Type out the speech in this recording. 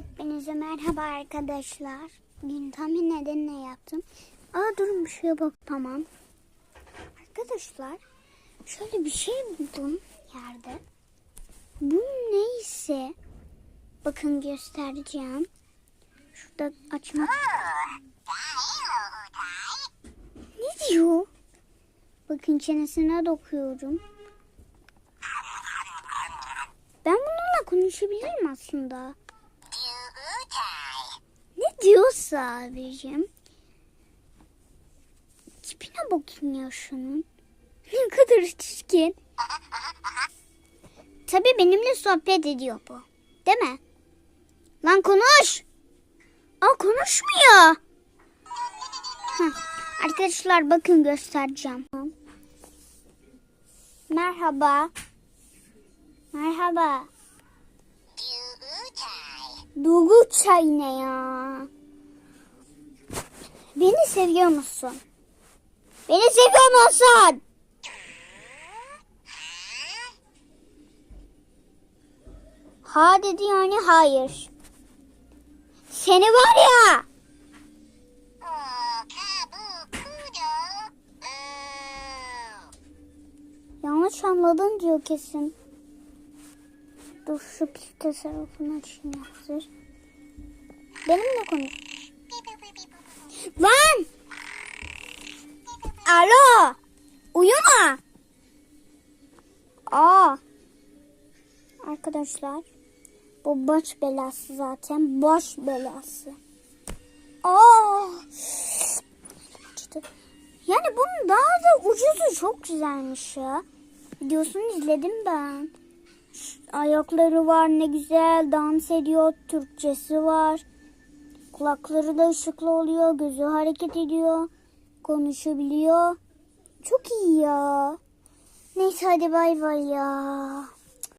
Hepinize merhaba arkadaşlar. Bugün tahmin edin ne yaptım. Aa durun bir şeye bak tamam. Arkadaşlar şöyle bir şey buldum yerde. Bu neyse bakın göstereceğim. Şurada açmak. Ne diyor? Bakın çenesine dokuyorum. Ben bununla konuşabilirim aslında. Diyorsa abicim. Tipine bakayım ya şunun. Ne kadar çirkin. Tabii benimle sohbet ediyor bu. Değil mi? Lan konuş. Aa konuşmuyor. Heh. Arkadaşlar bakın göstereceğim. Merhaba. Merhaba. Dugu çay ne ya? Beni seviyor musun? Beni seviyor musun? Ha dedi yani hayır. Seni var ya. Yanlış anladın diyor kesin. Dur şu pis tasarrufunu açayım hazır. Benimle konuş. Lan! Alo! Uyuma! Aa! Arkadaşlar bu baş belası zaten baş belası. Aa! Yani bunun daha da ucuzu çok güzelmiş ya. Videosunu izledim ben. Ayakları var ne güzel dans ediyor. Türkçesi var. Kulakları da ışıklı oluyor. Gözü hareket ediyor. Konuşabiliyor. Çok iyi ya. Neyse hadi bay bay ya.